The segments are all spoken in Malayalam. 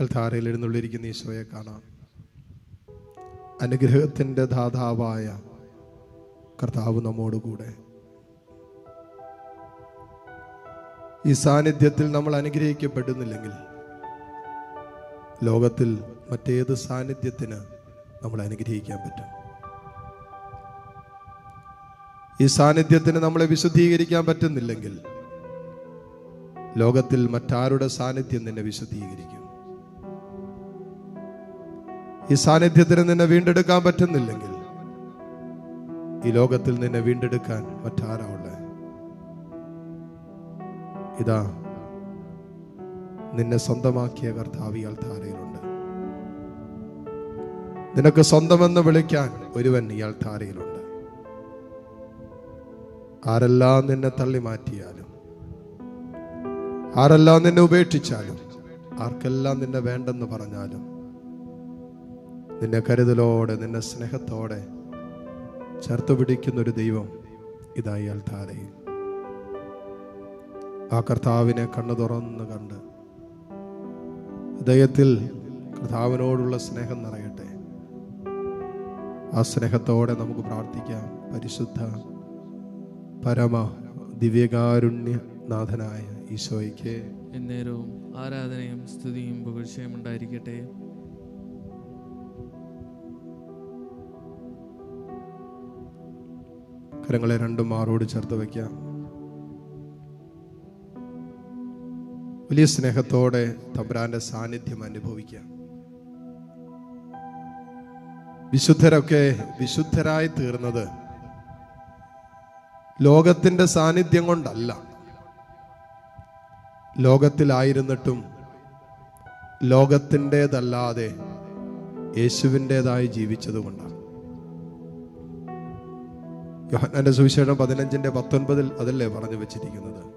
എൽധാരയിൽ എഴുന്നള്ളിരിക്കുന്ന ഈശോയെ കാണാം. അനുഗ്രഹത്തിന്റെ ദാതാവായ കർത്താവ് നമ്മോടുകൂടെ. ഈ സാന്നിധ്യത്തിൽ നമ്മൾ അനുഗ്രഹിക്കപ്പെടുന്നില്ലെങ്കിൽ ലോകത്തിൽ മറ്റേത് സാന്നിധ്യത്തിന് നമ്മൾ അനുഗ്രഹിക്കാൻ പറ്റും. ഈ സാന്നിധ്യത്തിന് നമ്മളെ വിശുദ്ധീകരിക്കാൻ പറ്റുന്നില്ലെങ്കിൽ ലോകത്തിൽ മറ്റാരുടെ സാന്നിധ്യം നിന്നെ വിശുദ്ധീകരിക്കും? ഈ സാന്നിധ്യത്തിന് നിന്നെ വീണ്ടെടുക്കാൻ പറ്റുന്നില്ലെങ്കിൽ ഈ ലോകത്തിൽ നിന്നെ വീണ്ടെടുക്കാൻ മറ്റാരാ ഇതാ നിന്നെ സ്വന്തമാക്കിയ കർത്താവ് ഇയാൾ ധാരയിലുണ്ട്. നിനക്ക് സ്വന്തമെന്ന് വിളിക്കാൻ ഒരുവൻ ഇയാൾ ധാരയിലുണ്ട്. ആരെല്ലാം നിന്നെ തള്ളി മാറ്റിയാലും ആരെല്ലാം നിന്നെ ഉപേക്ഷിച്ചാലും ആർക്കെല്ലാം നിന്നെ വേണ്ടെന്ന് പറഞ്ഞാലും നിന്നെ കരുതലോടെ നിന്നെ സ്നേഹത്തോടെ ചേർത്ത് പിടിക്കുന്ന ഒരു ദൈവം ഇതായി ഇയാൾ ആ കർത്താവിനെ കണ്ണു തുറന്ന് കണ്ട് ഹൃദയത്തിൽ കർത്താവിനോടുള്ള സ്നേഹം നിറയട്ടെ. ആ സ്നേഹത്തോടെ നമുക്ക് പ്രാർത്ഥിക്കാം. പരിശുദ്ധ പരമ ദിവ്യകാരുണ്യ നാഥനായ ഈശോയ്ക്ക് എന്നേരവും ആരാധനയും സ്തുതിയും പുകഴ്ചയും ഉണ്ടായിരിക്കട്ടെ. കരങ്ങളെ രണ്ടും മാറോട് ചേർത്ത് വയ്ക്കാം. വലിയ സ്നേഹത്തോടെ തബ്രാന്റെ സാന്നിധ്യം അനുഭവിക്കാം. വിശുദ്ധരൊക്കെ വിശുദ്ധരായി തീർന്നത് ലോകത്തിന്റെ സാന്നിധ്യം കൊണ്ടല്ല. ലോകത്തിലായിരുന്നിട്ടും ലോകത്തിന്റെതല്ലാതെ യേശുവിന്റെതായി ജീവിച്ചത് കൊണ്ടാണ് യോഹന്നാന്റെ സുവിശേഷം പതിനഞ്ചിന്റെ പത്തൊൻപതിൽ അതല്ലേ പറഞ്ഞു വെച്ചിരിക്കുന്നത്?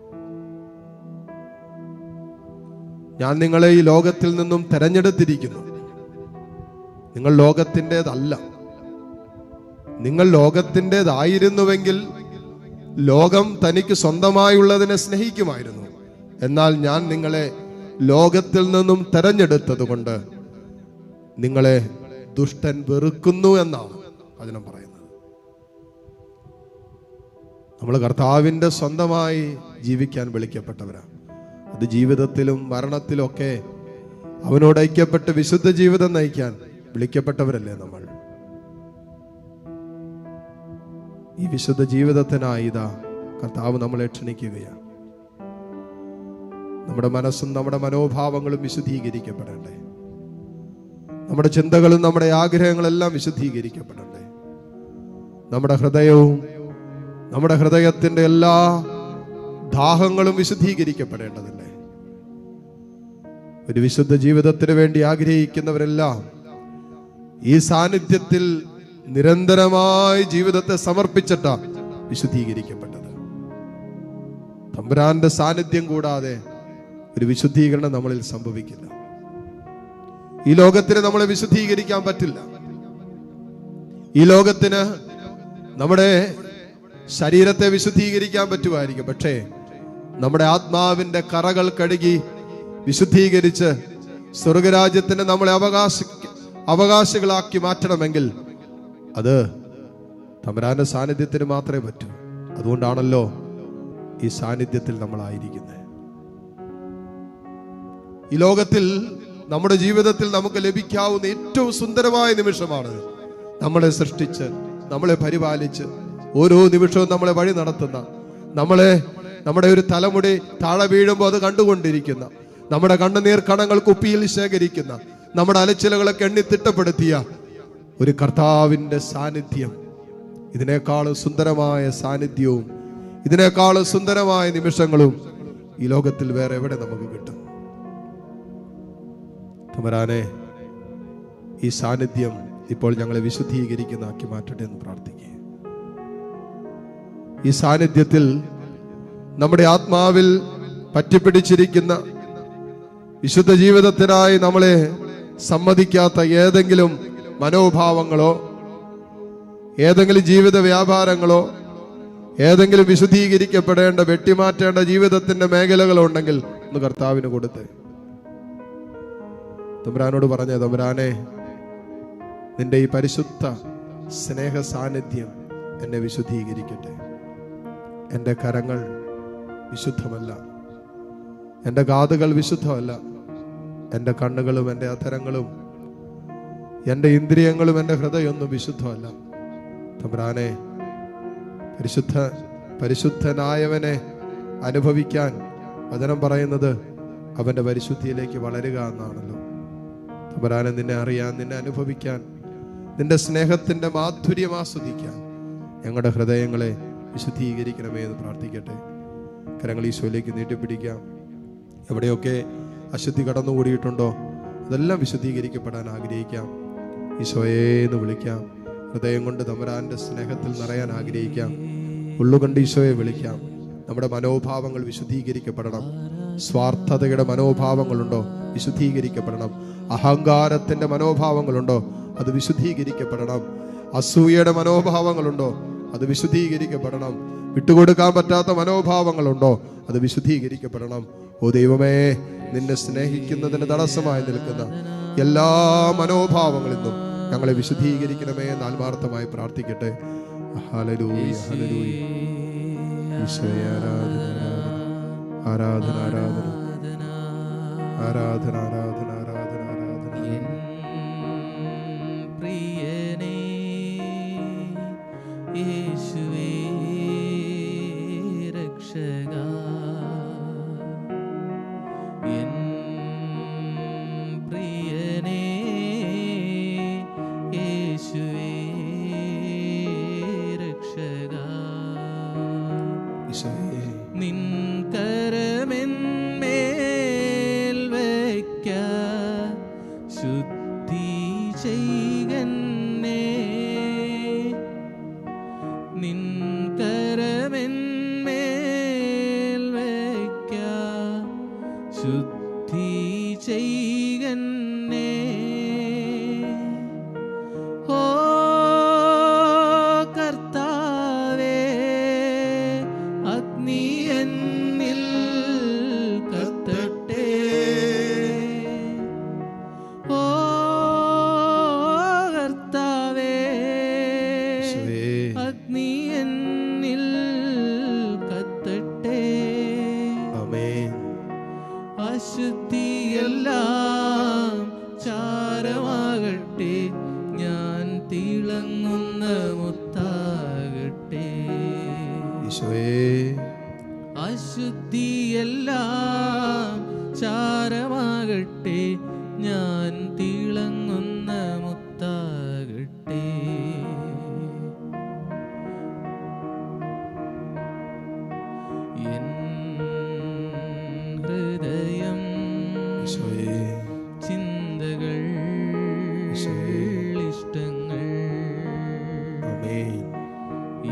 ഞാൻ നിങ്ങളെ ഈ ലോകത്തിൽ നിന്നും തെരഞ്ഞെടുത്തിരിക്കുന്നു. നിങ്ങൾ ലോകത്തിന്റെതല്ല. നിങ്ങൾ ലോകത്തിന്റെതായിരുന്നുവെങ്കിൽ ലോകം തനിക്ക് സ്വന്തമായുള്ളതിനെ സ്നേഹിക്കുമായിരുന്നു. എന്നാൽ ഞാൻ നിങ്ങളെ ലോകത്തിൽ നിന്നും തെരഞ്ഞെടുത്തതുകൊണ്ട് നിങ്ങളെ ദുഷ്ടൻ വെറുക്കുന്നു എന്നാണ് വചനം പറയുന്നത്. നമ്മൾ കർത്താവിന്റെ സ്വന്തമായി ജീവിക്കാൻ വിളിക്കപ്പെട്ടവരാണ്. അത് ജീവിതത്തിലും മരണത്തിലും ഒക്കെ അവനോട് ഐക്യപ്പെട്ട് വിശുദ്ധ ജീവിതം നയിക്കാൻ വിളിക്കപ്പെട്ടവരല്ലേ നമ്മൾ? ഈ വിശുദ്ധ ജീവിതത്തിനായി ഇതാ കർത്താവ് നമ്മളെ ക്ഷണിക്കുകയാണ്. നമ്മുടെ മനസ്സും നമ്മുടെ മനോഭാവങ്ങളും വിശുദ്ധീകരിക്കപ്പെടണ്ടേ? നമ്മുടെ ചിന്തകളും നമ്മുടെ ആഗ്രഹങ്ങളെല്ലാം വിശുദ്ധീകരിക്കപ്പെടണ്ടേ? നമ്മുടെ ഹൃദയവും നമ്മുടെ ഹൃദയത്തിന്റെ എല്ലാ ദാഹങ്ങളും വിശുദ്ധീകരിക്കപ്പെടേണ്ടതല്ലേ? ഒരു വിശുദ്ധ ജീവിതത്തിന് വേണ്ടി ആഗ്രഹിക്കുന്നവരെല്ലാം ഈ സാന്നിധ്യത്തിൽ നിരന്തരമായി ജീവിതത്തെ സമർപ്പിച്ചിട്ട വിശുദ്ധീകരിക്കപ്പെട്ടത്. തമ്പുരാന്റെ സാന്നിധ്യം കൂടാതെ ഒരു വിശുദ്ധീകരണം നമ്മളിൽ സംഭവിക്കില്ല. ഈ ലോകത്തിന് നമ്മളെ വിശുദ്ധീകരിക്കാൻ പറ്റില്ല. ഈ ലോകത്തിന് നമ്മുടെ ശരീരത്തെ വിശുദ്ധീകരിക്കാൻ പറ്റുമായിരിക്കും. പക്ഷേ നമ്മുടെ ആത്മാവിന്റെ കറകൾ കഴുകി വിശുദ്ധീകരിച്ച് സ്വർഗരാജ്യത്തിന് നമ്മളെ അവകാശ അവകാശികളാക്കി മാറ്റണമെങ്കിൽ അത് തമരാന്റെ സാന്നിധ്യത്തിന് മാത്രമേ പറ്റൂ. അതുകൊണ്ടാണല്ലോ ഈ സാന്നിധ്യത്തിൽ നമ്മളായിരിക്കുന്നത്. ഈ ലോകത്തിൽ നമ്മുടെ ജീവിതത്തിൽ നമുക്ക് ലഭിക്കാവുന്ന ഏറ്റവും സുന്ദരമായ നിമിഷമാണ് നമ്മളെ സൃഷ്ടിച്ച് നമ്മളെ പരിപാലിച്ച് ഓരോ നിമിഷവും നമ്മളെ വഴി നടത്തുന്ന നമ്മളെ നമ്മുടെ ഒരു തലമുടി താഴെ വീഴുമ്പോൾ അത് കണ്ടുകൊണ്ടിരിക്കുന്ന നമ്മുടെ കണ്ണുനീർ കണങ്ങൾ കുപ്പിയിൽ ശേഖരിക്കുന്ന നമ്മുടെ അലച്ചിലകളൊക്കെ എണ്ണി തിട്ടപ്പെടുത്തിയ ഒരു കർത്താവിന്റെ സാന്നിധ്യം. ഇതിനേക്കാൾ സുന്ദരമായ സാന്നിധ്യവും ഇതിനേക്കാൾ സുന്ദരമായ നിമിഷങ്ങളും ഈ ലോകത്തിൽ വേറെ എവിടെ നമുക്ക് കിട്ടും? തമരാനെ ഈ സാന്നിധ്യം ഇപ്പോൾ ഞങ്ങളെ വിശുദ്ധീകരിക്കുന്നതാക്കി മാറ്റട്ടെ എന്ന് പ്രാർത്ഥിക്കുക ഈ സാന്നിധ്യത്തിൽ നമ്മുടെ ആത്മാവിൽ പറ്റിപ്പിടിച്ചിരിക്കുന്ന വിശുദ്ധ ജീവിതത്തിനായി നമ്മളെ സമ്മതിക്കാത്ത ഏതെങ്കിലും മനോഭാവങ്ങളോ ഏതെങ്കിലും ജീവിത വ്യാപാരങ്ങളോ ഏതെങ്കിലും വിശുദ്ധീകരിക്കപ്പെടേണ്ട വെട്ടിമാറ്റേണ്ട ജീവിതത്തിന്റെ മേഖലകളോ ഉണ്ടെങ്കിൽ ഒന്ന് കർത്താവിന് കൊടുത്ത്. തമ്പുരാനോട് പറഞ്ഞ തമ്പുരാനെ നിന്റെ ഈ പരിശുദ്ധ സ്നേഹ സാന്നിധ്യം എന്നെ വിശുദ്ധീകരിക്കട്ടെ. എന്റെ കരങ്ങൾ വിശുദ്ധമല്ല. എന്റെ കാതുകൾ വിശുദ്ധമല്ല. എന്റെ കണ്ണുകളും എന്റെ അധരങ്ങളും എന്റെ ഇന്ദ്രിയങ്ങളും എന്റെ ഹൃദയമൊന്നും വിശുദ്ധമല്ല. തമ്പ്രാനെ പരിശുദ്ധ പരിശുദ്ധനായവനെ അനുഭവിക്കാൻ വചനം പറയുന്നത് അവന്റെ പരിശുദ്ധിയിലേക്ക് വളരുക എന്നാണല്ലോ. തമ്പുരാനെ നിന്നെ അറിയാൻ നിന്നെ അനുഭവിക്കാൻ നിന്റെ സ്നേഹത്തിന്റെ മാധുര്യം ആസ്വദിക്കാൻ ഞങ്ങളുടെ ഹൃദയങ്ങളെ വിശുദ്ധീകരിക്കണമേ എന്ന് പ്രാർത്ഥിക്കട്ടെ. കരങ്ങൾ ഈശോയിലേക്ക് നീട്ടിപ്പിടിക്കാം. എവിടെയൊക്കെ അശുദ്ധി കടന്നുകൂടിയിട്ടുണ്ടോ അതെല്ലാം വിശുദ്ധീകരിക്കപ്പെടാൻ ആഗ്രഹിക്കാം. ഈശോയെ എന്ന് വിളിക്കാം. ഹൃദയം കൊണ്ട് തമ്പുരാന്റെ സ്നേഹത്തിൽ നിറയാൻ ആഗ്രഹിക്കാം. ഉള്ളുകൊണ്ട് ഈശോയെ വിളിക്കാം. നമ്മുടെ മനോഭാവങ്ങൾ വിശുദ്ധീകരിക്കപ്പെടണം. സ്വാർത്ഥതയുടെ മനോഭാവങ്ങളുണ്ടോ വിശുദ്ധീകരിക്കപ്പെടണം. അഹങ്കാരത്തിന്റെ മനോഭാവങ്ങളുണ്ടോ അത് വിശുദ്ധീകരിക്കപ്പെടണം. അസൂയയുടെ മനോഭാവങ്ങളുണ്ടോ അത് വിശുദ്ധീകരിക്കപ്പെടണം. വിട്ടുകൊടുക്കാൻ പറ്റാത്ത മനോഭാവങ്ങളുണ്ടോ? അത് വിശുദ്ധീകരിക്കപ്പെടണം. ഓ ദൈവമേ നിന്നെ സ്നേഹിക്കുന്നതിന് തടസ്സമായി നിൽക്കുന്ന എല്ലാ മനോഭാവങ്ങളിൽ നിന്നും ഞങ്ങളെ വിശുദ്ധീകരിക്കണമേ എന്ന് ആത്മാർത്ഥമായി പ്രാർത്ഥിക്കട്ടെ. ആരാധന ആരാധന ആരാധന. ആരാധന ആരാധന. നിൻ ചാരമാകട്ടെ ഞാൻ തിളങ്ങുന്ന മുത്താകട്ടെ. എൻ ഹൃദയം ചിന്തകൾ. ഇഷ്ടങ്ങൾ.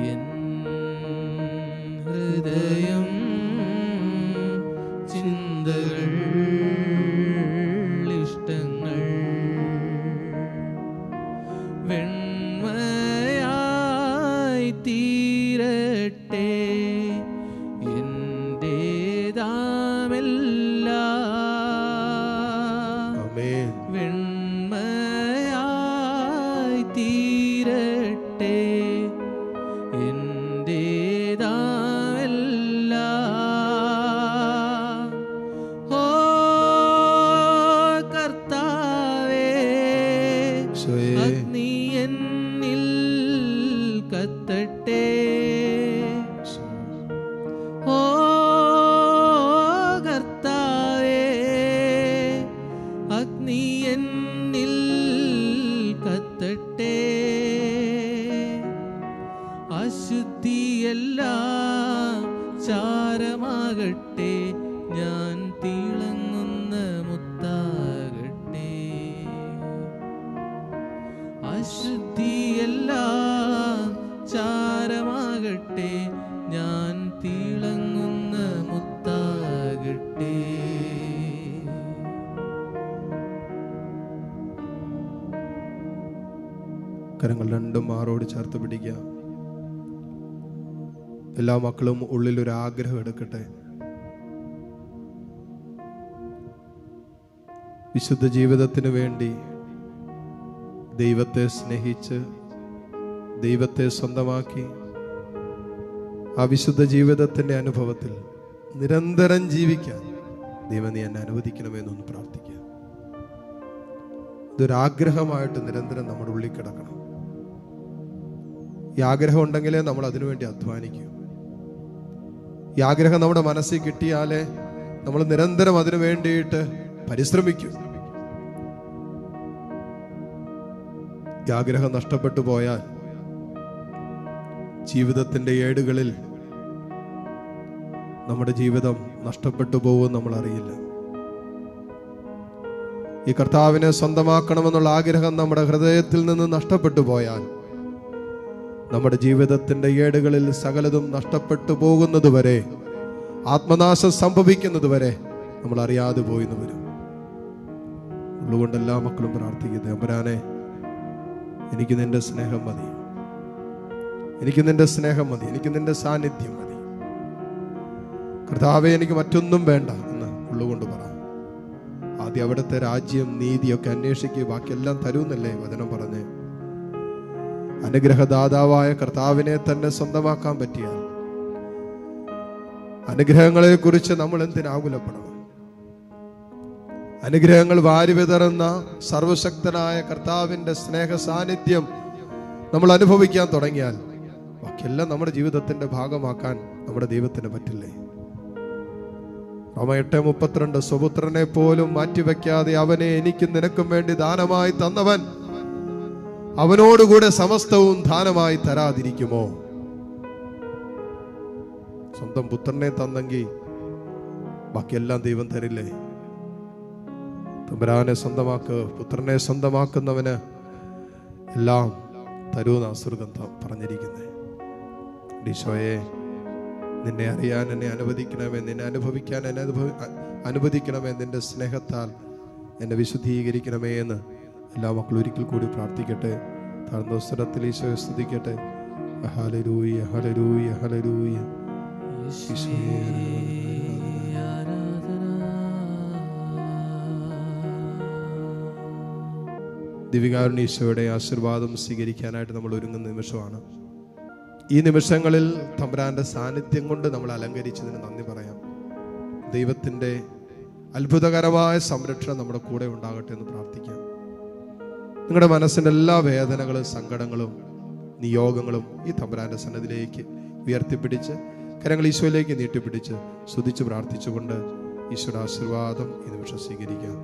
എൻ ഹൃദയം விட்டே കരങ്ങൾ രണ്ടും മാറോട് ചേർത്ത് പിടിക്കുക. എല്ലാ മക്കളും ഉള്ളിൽ ഒരു ആഗ്രഹം എടുക്കട്ടെ. വിശുദ്ധ ജീവിതത്തിന് വേണ്ടി ദൈവത്തെ സ്നേഹിച്ച് ദൈവത്തെ സ്വന്തമാക്കി ആ വിശുദ്ധ ജീവിതത്തിന്റെ അനുഭവത്തിൽ നിരന്തരം ജീവിക്കാൻ ദൈവം നീ എന്നെ അനുവദിക്കണമെന്നൊന്ന് പ്രാർത്ഥിക്കുക. ഇതൊരാഗ്രഹമായിട്ട് നിരന്തരം നമ്മുടെ ഉള്ളിൽ കിടക്കണം. ഈ ആഗ്രഹം ഉണ്ടെങ്കിലേ നമ്മൾ അതിനുവേണ്ടി അധ്വാനിക്കൂ. ഈ ആഗ്രഹം നമ്മുടെ മനസ്സിൽ കിട്ടിയാലേ നമ്മൾ നിരന്തരം അതിനു വേണ്ടിയിട്ട് പരിശ്രമിക്കൂ. ഈ ആഗ്രഹം നഷ്ടപ്പെട്ടു പോയാൽ ജീവിതത്തിന്റെ ഏടുകളിൽ നമ്മുടെ ജീവിതം നഷ്ടപ്പെട്ടു പോകും നമ്മൾ അറിയില്ല ഈ കർത്താവിനെ സ്വന്തമാക്കണമെന്നുള്ള ആഗ്രഹം നമ്മുടെ ഹൃദയത്തിൽ നിന്ന് നഷ്ടപ്പെട്ടു പോയാൽ നമ്മുടെ ജീവിതത്തിന്റെ ഏടുകളിൽ സകലതും നഷ്ടപ്പെട്ടു പോകുന്നത് വരെ ആത്മനാശം സംഭവിക്കുന്നത് വരെ നമ്മൾ അറിയാതെ പോയിന്ന് വരും. ഉള്ളുകൊണ്ട് എല്ലാ മക്കളും പ്രാർത്ഥിക്കുന്നത് അമ്പരാനെ എനിക്ക് നിന്റെ സ്നേഹം മതി. എനിക്ക് നിന്റെ സ്നേഹം മതി. എനിക്ക് നിന്റെ സാന്നിധ്യം മതി. കർത്താവെ എനിക്ക് മറ്റൊന്നും വേണ്ട എന്ന് ഉള്ളുകൊണ്ട് പറ. ആദ്യം അവിടുത്തെ രാജ്യം നീതിയൊക്കെ അന്വേഷിക്കുക ബാക്കിയെല്ലാം തരുമെന്നല്ലേ വചനം പറഞ്ഞ്. അനുഗ്രഹദാതാവായ കർത്താവിനെ തന്നെ സ്വന്തമാക്കാൻ പറ്റിയാൽ അനുഗ്രഹങ്ങളെ കുറിച്ച് നമ്മൾ എന്തിനാകുലപ്പെടണം അനുഗ്രഹങ്ങൾ വാരി വിതറുന്ന സർവശക്തനായ കർത്താവിന്റെ സ്നേഹ സാന്നിധ്യം നമ്മൾ അനുഭവിക്കാൻ തുടങ്ങിയാൽ ബാക്കിയെല്ലാം നമ്മുടെ ജീവിതത്തിന്റെ ഭാഗമാക്കാൻ നമ്മുടെ ദൈവത്തിന് പറ്റില്ലേ? റോമ എട്ട് മുപ്പത്തിരണ്ട് സ്വപുത്രനെ പോലും മാറ്റിവെക്കാതെ അവനെ എനിക്കും നിനക്കും വേണ്ടി ദാനമായി തന്നവൻ അവനോടുകൂടെ സമസ്തവും ദാനമായി തരാതിരിക്കുമോ? സ്വന്തം പുത്രനെ തന്നെങ്കിൽ ബാക്കിയെല്ലാം ദൈവം തരില്ലേ? തമ്പരാനെ സ്വന്തമാക്ക് പുത്രനെ സ്വന്തമാക്കുന്നവന് എല്ലാം തരൂന്ന് നാസുഗന്ധ പറഞ്ഞിരിക്കുന്നത് ഈശോയെ നിന്നെ അറിയാൻ എന്നെ അനുവദിക്കണമേ നിന്നെ അനുഭവിക്കാൻ എന്നെ അനുഭവി അനുവദിക്കണമേ നിന്റെ സ്നേഹത്താൽ എന്നെ വിശുദ്ധീകരിക്കണമേ എന്ന് എല്ലാ മക്കളും ഒരിക്കൽ കൂടി പ്രാർത്ഥിക്കട്ടെ. താഴ്ന്ന സ്വരത്തിൽ ഈശോയെ സ്തുതിക്കട്ടെ. ഹലരൂയ ഹലരൂയ ഹലരൂയ ഈശോയെ ആശീർവാദം സ്വീകരിക്കാനായിട്ട് നമ്മൾ ഒരുങ്ങുന്ന നിമിഷമാണ്. ഈ നിമിഷങ്ങളിൽ തമ്പരാന്റെ സാന്നിധ്യം കൊണ്ട് നമ്മൾ അലങ്കരിച്ചതിന് നന്ദി പറയാം. ദൈവത്തിന്റെ അത്ഭുതകരമായ സംരക്ഷണം നമ്മുടെ കൂടെ ഉണ്ടാകട്ടെ എന്ന് പ്രാർത്ഥിക്കാം. നിങ്ങളുടെ മനസ്സിന്റെ എല്ലാ വേദനകളും സങ്കടങ്ങളും നിയോഗങ്ങളും ഈ തമ്പുരാന്റെ സന്നദ്ധിയിലേക്ക് ഉയർത്തിപ്പിടിച്ച് കരങ്ങൾ ഈശോയിലേക്ക് നീട്ടിപ്പിടിച്ച് സ്തുതിച്ച് പ്രാർത്ഥിച്ചുകൊണ്ട് ഈശോയുടെ ആശീർവാദം ഈ നിമിഷം സ്വീകരിക്കാം.